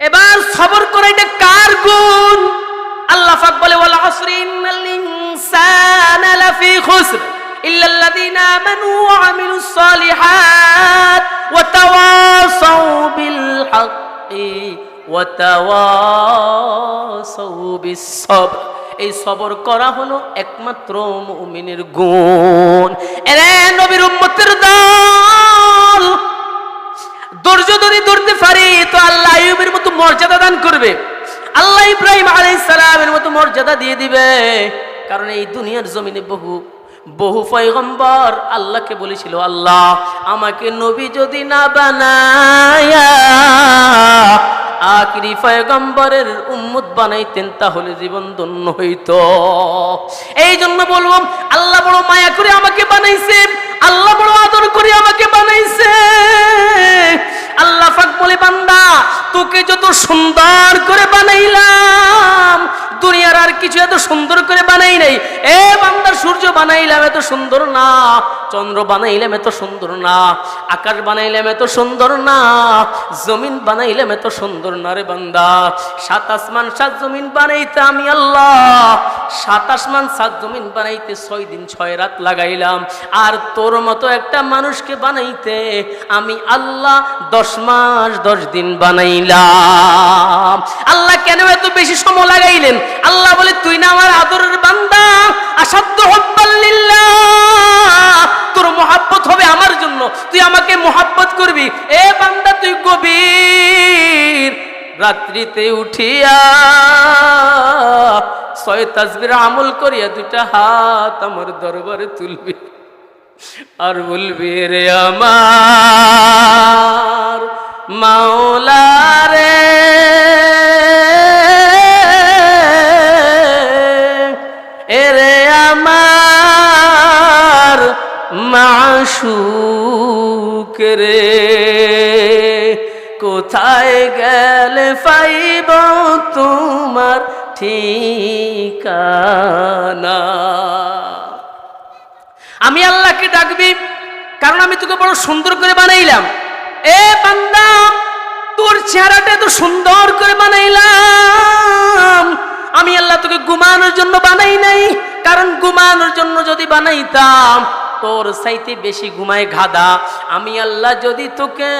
এবার সবর করে এটা কার গুণ? আল্লাহ পাক বলে, ওয়াল আসরি ইন্নাল ইনসানা লাফি খুসর ইল্লা আল্লাযীনা আমানু ওয়া আমিলুস সালিহাত ওয়া তাওয়াসাউ বিল হাক্কি ওয়া তাওয়াসাউ বিস সবর এই সবর করা হলো একমাত্র মুমিনের গুণ। এরে নবীর উম্মতের দল! ধরতে তো আল্লাহ আইয়ুবের মতো মর্যাদা দান করবে। আল্লাহ ইব্রাহিম মতো মর্যাদা দিয়ে দিবে। কারণ এই দুনিয়ার জমিনে বহু বহু আল্লাহকে বলেছিল, আল্লাহ, আমাকে নবী যদি না বানায়া, আখিরি পয়গম্বরের বানাইতেন, তাহলে জীবন ধন্য হইতো। এই জন্য বলব, আল্লাহ বড় মায়া করে আমাকে বানাইছেন, আল্লাহ বড় আদর করে আমাকে বানাইছে তোকে যত সুন্দর করে বানাইলাম, দুনিয়ার আর কিছু এত সুন্দর করে বানাই নাই। এ বান্দার সূর্য বানাইলাম, এত সুন্দর না। চন্দ্র বানাইলাম এত সুন্দর না, আকাশ বানাইলাম এত সুন্দর না, জমিন বানাইলাম এত সুন্দর না রে বান্দা। সাত আসমান, সাত জমিন বানাইতে আমি আল্লাহ। সাত আসমান, সাত জমিন বানাইতে ছয় দিন, ছয় রাত লাগাইলাম। আর তোর মতো একটা মানুষকে বানাইতে আমি আল্লাহ দশ মাস, দশ দিন বানাইলাম। আল্লাহ কেন এত বেশি সময় লাগাইলেন? আল্লাহ বলে, তুই না আমার আদরের বান্দা আসাধ্য হব্বাল্লিল্লাহ রাত্রিতে উঠিয়া ছয় তাজবির আমল করিয়া দুটা হাত আমার দরবারে তুলবি। আর বলবি, রে আমার মাওলা রে এরে আমার মাশুক রে। কোথায় গেলে পাইব তোমার ঠিকানা? আমি আল্লাহকে ডাকবি, কারণ আমি তোকে বড় সুন্দর করে বানাইলাম। এ বান্দা, তোর চেহারাটা এত সুন্দর করে বানাইলাম। আমি আল্লাহ তোকে ঘুমানোর জন্য বানাই নাই, কারণ ঘুমানোর জন্য যদি বানাইতাম তোর সাইতে বেশি ঘুমায় গাদা আমি আল্লাহ যদি তোকে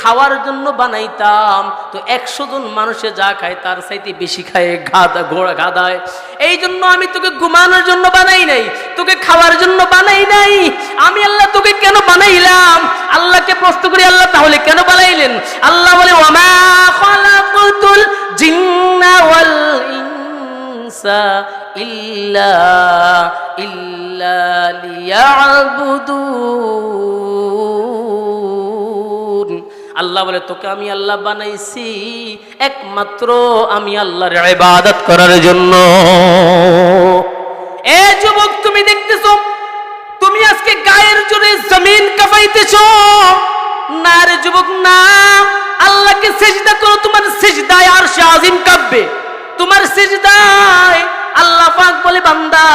খাওয়ার জন্য বানাইতাম, তো একশো জন মানুষে যা খায় তার সাইতে বেশি খায় গাদা ঘোড়া গাদায় এই জন্য আমি তোকে ঘুমানোর জন্য বানাই নাই, তোকে খাওয়ার জন্য বানাই নাই। আমি আল্লাহ তোকে কেন বানাইলাম? আল্লাহকে প্রশ্ন করি, আল্লাহ তাহলে কেন বানাইলেন? আল্লাহ বলে জিন্না ইল্লা আল্লাহ বলে, তোকে আমি আল্লাহ বানাইছি একমাত্র আমি আল্লাহর ইবাদত করার জন্য। এ যুবক, তুমি দেখতেছো, তুমি আজকে গায়ের জোরে জমিন কাঁপাইতেছ। না রে যুবক, না। আল্লাহকে সেজদা করো, তোমার সেজদায় আর সে আজিম কাঁপবে। তোমার সেজদায় আল্লাহ পাক বলে, বান্দা,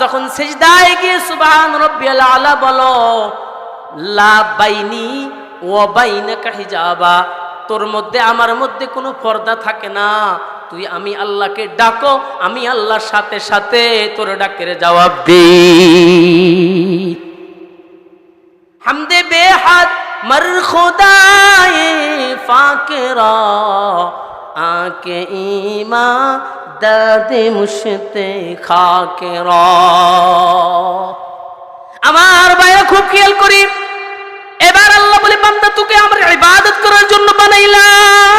যখন সেজদায় গিয়ে সুবহান রাব্বিয়াল আলা বলো, লা বাইনি ও বাইনাকা হিজাবা, তোর মধ্যে আমার মধ্যে কোনো পর্দা থাকে না। তুই আমি আল্লাহকে ডাকো, আমি আল্লাহর সাথে সাথে তোর ডাকের জবাব দি হামদে বেহাদ মর খোদায়ে ফাকেরা। আকে ইমা দাদে মুশতে খাকেরা আমার ভাইয়া খুব খেয়াল করি এবার আল্লাহ বলে বান্দা তোকে আমার ইবাদত করার জন্য বানাইলাম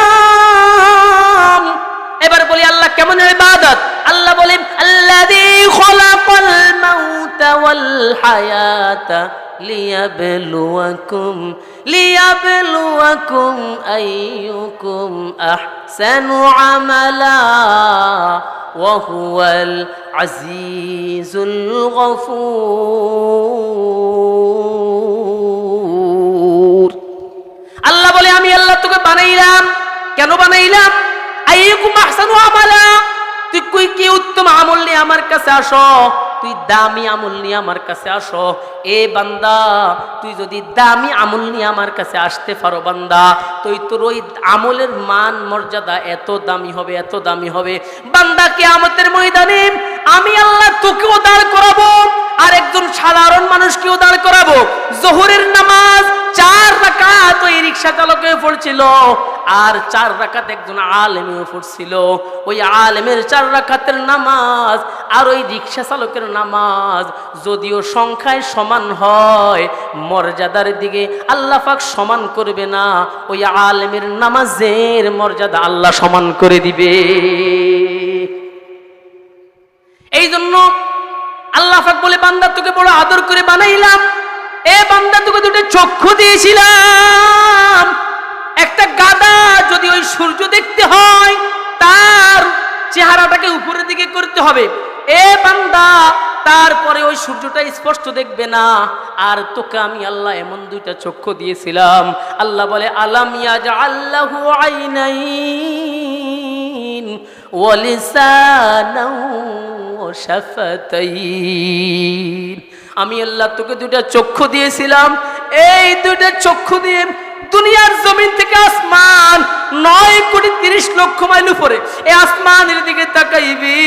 এবার বলি আল্লাহ কেমন ইবাদত আল্লাহ বলে আল্লাযী খলাকাল মাউতা ওয়াল হায়াতা লিয়াবলুয়াকুম লিয়াবলুয়াকুম আইয়ুকুম আহসানু আমালা وهو العزيز الغفور আল্লাহ বলে আমি আল্লাহ তোকে বানাইলাম কেন বানাইলাম আইয়ুকুম আহসানু আমালা তুই কই কি উত্তম আমল নিয়ে আমার কাছে আসো তুই দামি আমল নিয়ে আমার কাছে আসো। এ বান্দা, তুই যদি দামি আমল নিয়ে আমার কাছে আসতে পারো বান্দা তুই তোর ওই আমলের মান, মর্যাদা এত দামি হবে, এত দামি হবে। বান্দা কে আমাদের ময়দানে আমি আল্লাহ তোকেও দাঁড় করাবো আর একজন সাধারণ মানুষকেও দাঁড় করাবো। জোহরের রিক্সা চালকে পড়ছিল, আর চার রাকাত একজন আলেমেও পড়ছিল। ওই আলেমের চার রাকাতের নামাজ আর ওই রিক্সা চালকের নামাজ যদিও সংখ্যায় সমান হয়, মর্যাদার দিকে আল্লাহ পাক সমান করবে না। ওই আলেমের নামাজের মর্যাদা আল্লাহ সমান করে দিবে। এই জন্য আল্লাহ পাক বলে, বান্দা তোকে বড় আদর করে বানাইলাম। এ বান্দা তোকে দুটো চক্ষু দিয়েছিলাম। একটা গাদা যদি ওই সূর্য দেখতে হয়, তার চেহারাটাকে উপরের দিকে করতে হবে। এ বান্দা, তারপরে ওই সূর্যটা স্পষ্ট দেখবে না। আর তোকে আমি আল্লাহ এমন দুইটা চক্ষু দিয়েছিলাম। আল্লাহ বলে আলামিয়া যা আল্লাহু আইনাইন ওয়ালিসানাও শাফাতাইন। আমি আল্লাহ তোকে দুটা চক্ষু দিয়েছিলাম। এই দুটা চক্ষু দিয়ে দুনিয়ার জমিন থেকে আসমান নয় কোটি তিরিশ লক্ষ মাইল উপরে এই আসমানের দিকে তাকাইবি।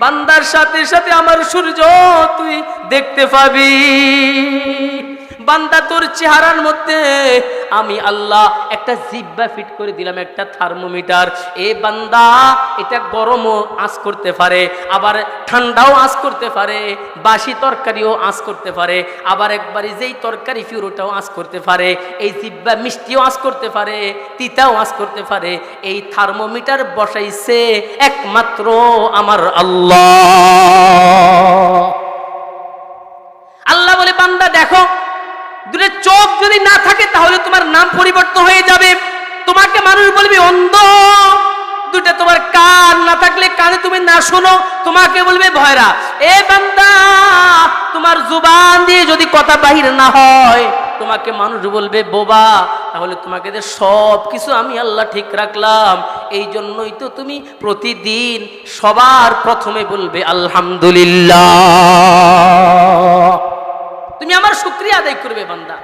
বান্দার সাথে সাথে আমার সূর্য তুই দেখতে পাবি। বান্দা তোর চেহারার মধ্যে। আমি আল্লাহ একটা জিব্বা ফিট করে দিলাম, একটা থার্মোমিটার। এ বান্দা, এটা গরমও আঁচ করতে পারে, আবার ঠান্ডাও আঁচ করতে পারে, বাসি তরকারিও আঁচ করতে পারে, আবার একবারে যেই তরকারি ফির ওটাও আঁচ করতে পারে, এই জিব্বা মিষ্টিও আঁচ করতে পারে, তিতাও আঁচ করতে পারে, এই থার্মোমিটার বসাইছে একমাত্র আমার আল্লাহ। আল্লাহ বলে, বান্দা দেখো দুটো চোখ যদি না থাকে, তাহলে তোমার নাম পরিবর্তন হয়ে যাবে। তোমাকে মানুষ বলবে, অন্ধ! দুটো তোমার কান না থাকলে কানে তুমি না শোনো, তোমাকে বলবে, ভয়রা! এ বান্দা, তোমার জুবান দিয়ে যদি কথা বাহির না হয়, তোমাকে মানুষ বলবে, বোবা, তাহলে তোমাকে যে সব কিছু আমি আল্লাহ ঠিক রাখলাম। এই জন্যই তো তুমি প্রতিদিন সবার প্রথমে বলবে, আলহামদুলিল্লাহ। তুমি আমার শুক্রিয়া আদায় করবে বান্দা।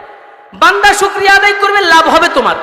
বান্দা শুক্রিয়া আদায় করবে লাভ হবে তোমার।